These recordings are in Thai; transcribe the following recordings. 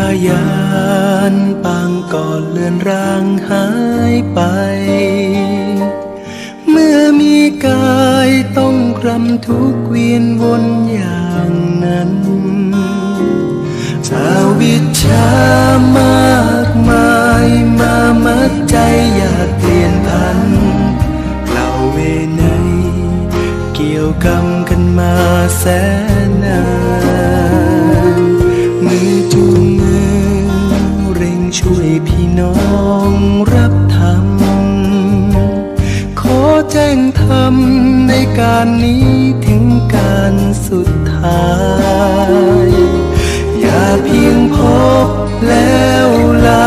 าญานปางก่อนเลือนร่างหายไป เมื่อมีกายต้องครำทุกเวียนวนอย่างนั้นชาวิชามากมายมามัดใจอยากเปลี่ยนพันเล่าเวไนเกี่ยวกรรมกันมาแสนนาน น้องรับทำขอแจ้งธรรมในการนี้ถึงการสุดท้าย อย่าเพียงพบแล้วลา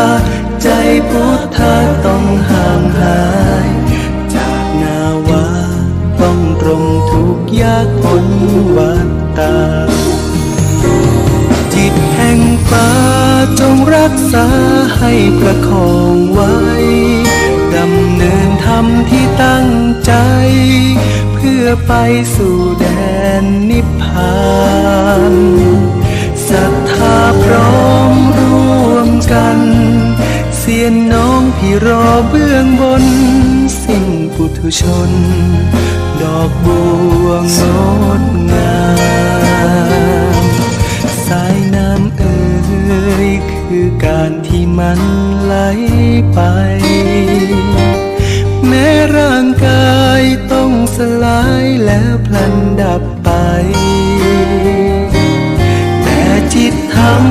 ใจพุทธะต้องห่างหาย จากนาวาต้องตรงทุกยากพ้นวัฏตา จิตแห่งฟ้าจงรักษาให้ประคองไว้ ดำเนินธรรมที่ตั้งใจ เพื่อไปสู่แดนนิพพานศรัทธาพร้อมร่วมกัน เสียนน้องพี่รอเบื้องบน สิ้นปุถุชน ดอกบัวงดงาม ลายแล้วพลันดับไป แต่จิตธรรม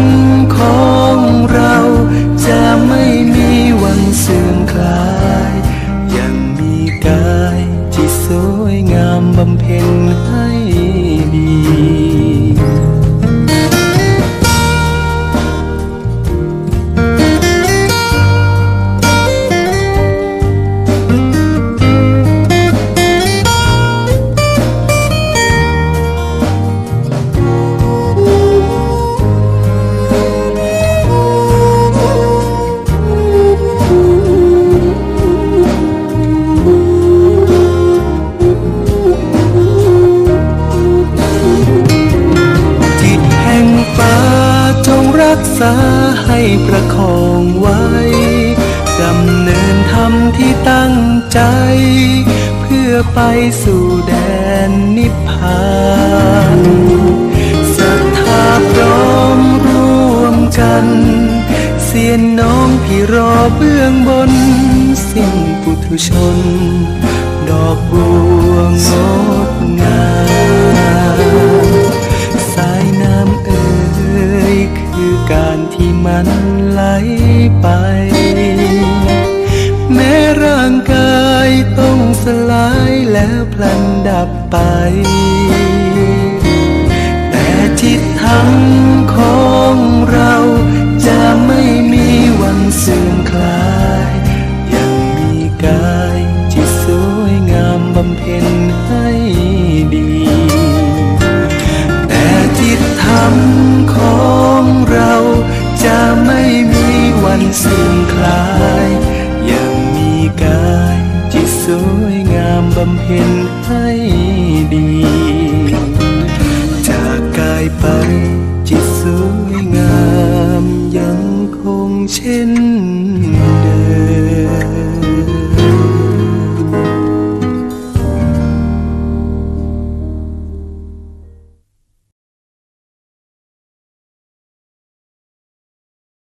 ของเรา ประคองไว้ดำเนินธรรมที่ตั้งใจ เพื่อไปสู่แดนนิพพานศรัทธาพร้อมร่วมกัน เสียนน้องพี่รอเบื้องบน สิ้นปุถุชน ดอกบัวงด มันไหลไป แม้ร่างกายต้องสลายแล้วพลันดับไป แต่จิตธรรมของเราจะไม่มีวันเสื่อมคลาย ยังมีกายที่สวยงามบำเพ็ญให้ดี แต่จิตธรำเพ็ญให้ดี จากกายไปจิตสวยงามยังคงเช่น